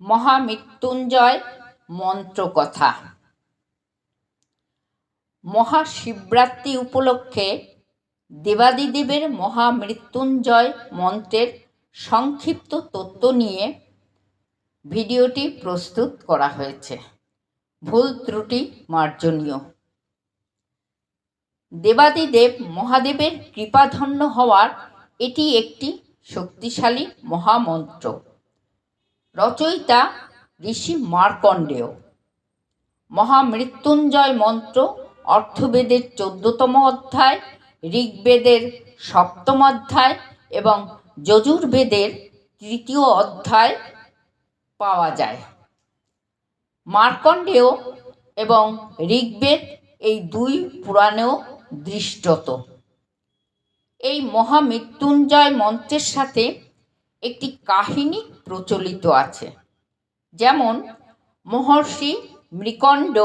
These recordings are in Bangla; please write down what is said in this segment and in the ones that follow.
মহামৃত্যুঞ্জয় মন্ত্রকথা। মহাশিবরাত্রি উপলক্ষে দেবাদিদেবের মহামৃত্যুঞ্জয় মন্ত্রের সংক্ষিপ্ত তত্ত্ব নিয়ে ভিডিওটি প্রস্তুত করা হয়েছে। ভুল ত্রুটি মার্জনীয়। দেবাদিদেব মহাদেবের কৃপাধন্য হওয়ার এটি একটি শক্তিশালী মহামন্ত্র। রচয়িতা ঋষি মার্কণ্ডেয়। মহামৃত্যুঞ্জয় মন্ত্র, অর্থবেদের চোদ্দতম অধ্যায়, ঋগ্বেদের সপ্তম অধ্যায় এবং যজুর্বেদের তৃতীয় অধ্যায় পাওয়া যায়। মার্কণ্ডেয় এবং ঋগ্বেদ এই দুই পুরাণেও দৃষ্টত। এই মহামৃত্যুঞ্জয় মন্ত্রের সাথে একটি কাহিনী প্রচলিত আছে। যেমন, মহর্ষি মৃকণ্ড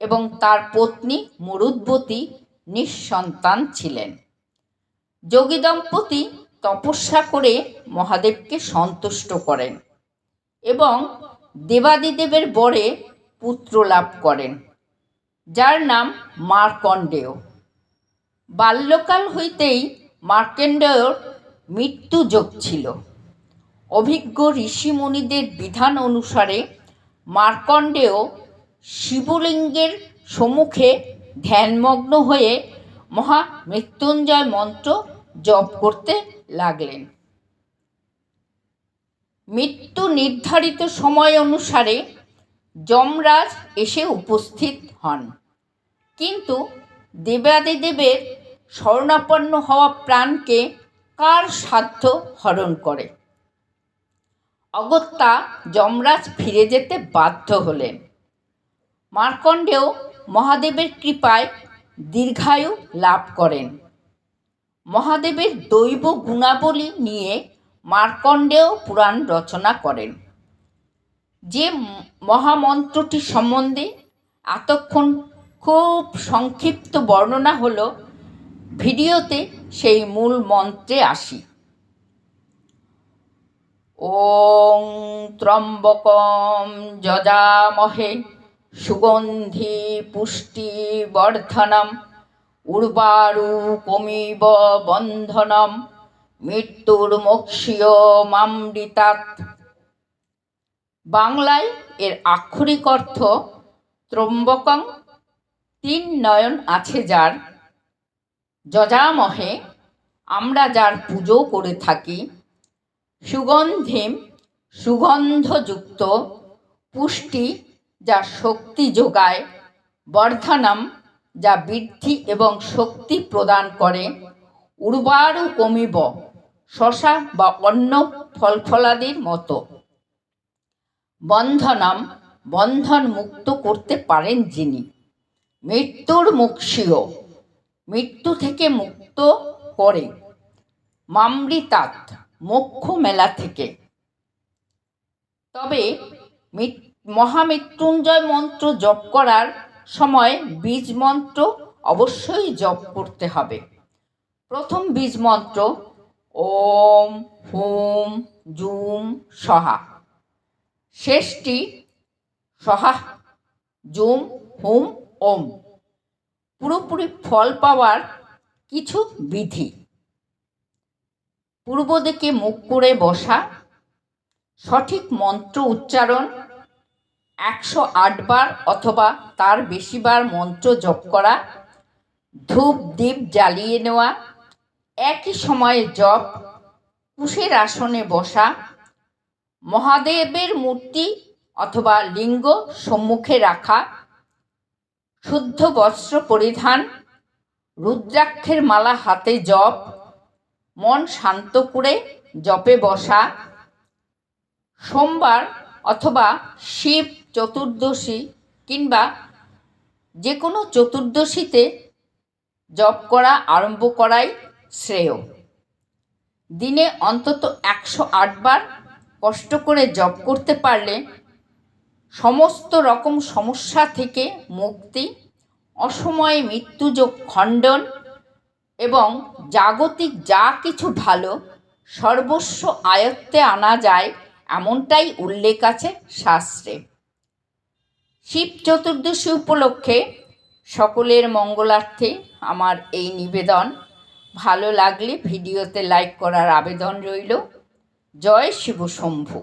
এবং তার পত্নী মরুদ্বতী নিঃসন্তান ছিলেন। যোগী দম্পতি তপস্যা করে মহাদেবকে সন্তুষ্ট করেন এবং দেবাদিদেবের বরে পুত্র লাভ করেন, যার নাম মার্কণ্ডেয়। বাল্যকাল হইতেই মার্কেন্ডেয়র মৃত্যু যোগ ছিল। অভিজ্ঞ ঋষিমুনিদের বিধান অনুসারে মার্কণ্ডেয় শিবলিঙ্গের সম্মুখে ধ্যানমগ্ন হয়ে মহা মৃত্যুঞ্জয় মন্ত্র জপ করতে লাগলেন। মৃত্যু নির্ধারিত সময় অনুসারে যমরাজ এসে উপস্থিত হন। কিন্তু দেবাদিদেবের শরণাপন্ন হওয়া প্রাণকে কার সাধ্য হরণ করে? অগত্যা যমরাজ ফিরে যেতে বাধ্য হলেন। মার্কণ্ডেয় মহাদেবের কৃপায় দীর্ঘায়ু লাভ করেন। মহাদেবের দৈব গুণাবলী নিয়ে মার্কণ্ডেয় পুরাণ রচনা করেন। যে মহামন্ত্রটি সম্বন্ধে এতক্ষণ খুব সংক্ষিপ্ত বর্ণনা হলো, ভিডিওতে সেই মূল মন্ত্রে আসি। ওং ত্রম্বকম যজামহে সুগন্ধি পুষ্টি বর্ধনম, উর্বারু কমিব বন্ধনম, মৃত্যুর মোক্ষীয় মামৃতাৎ। বাংলায় এর আক্ষরিক অর্থ ত্রম্বকং তিন নয়ন আছে যার। যজামহে আমরা যার পুজো করে থাকি, সুগন্ধিম সুগন্ধযুক্ত পুষ্টি যা শক্তি যোগায়, বর্ধনম যা বৃদ্ধি এবং শক্তি প্রদান করে, উর্বারু কমিব শশা বা অন্য ফলফলাদির মতো। বন্ধনম বন্ধন মুক্ত করতে পারেন যিনি। মৃত্যুর মুক্ষীয় মৃত্যু থেকে মুক্ত করে। মামৃতাৎ, মোক্ষ মেলা থেকে। তবে মহামৃত্যুঞ্জয় মন্ত্র জপ করার সময় বীজ মন্ত্র অবশ্যই জপ করতে হবে। প্রথম বীজ মন্ত্র, ওম, হুম, জুম, সহা। শেষটি সহা, জুম, হুম, ওম। পুরোপুরি ফল পাওয়ার কিছু বিধি। পূর্ব দিকে মুখ করে বসা সঠিক মন্ত্র উচ্চারণ একশো আটবার অথবা তার বেশিবার মন্ত্র জপ করা, ধূপ দ্বীপ জ্বালিয়ে নেওয়া, একই সময়ে জপ, কুশের আসনে বসা, মহাদেবের মূর্তি অথবা লিঙ্গ সম্মুখে রাখা, শুদ্ধ বস্ত্র পরিধান, রুদ্রাক্ষের মালা হাতে জপ, মন শান্ত করে জপে বসা সোমবার অথবা শিব চতুর্দশী কিংবা যে কোনো চতুর্দশীতে জপ করা আরম্ভ করাই শ্রেয়। দিনে অন্তত একশো আটবার কষ্ট করে জপ করতে পারলে সমস্ত রকম সমস্যা থেকে মুক্তি, অসময়ে মৃত্যুযোগ খণ্ডন এবং জাগতিক যা কিছু ভালো সর্বস্ব আয়ত্তে আনা যায় এমনটাই উল্লেখ আছে শাস্ত্রে। শিব চতুর্দশী উপলক্ষে সকলের মঙ্গলার্থে আমার এই নিবেদন। ভালো লাগলে ভিডিওতে লাইক করার আবেদন রইল। জয় শিব শম্ভু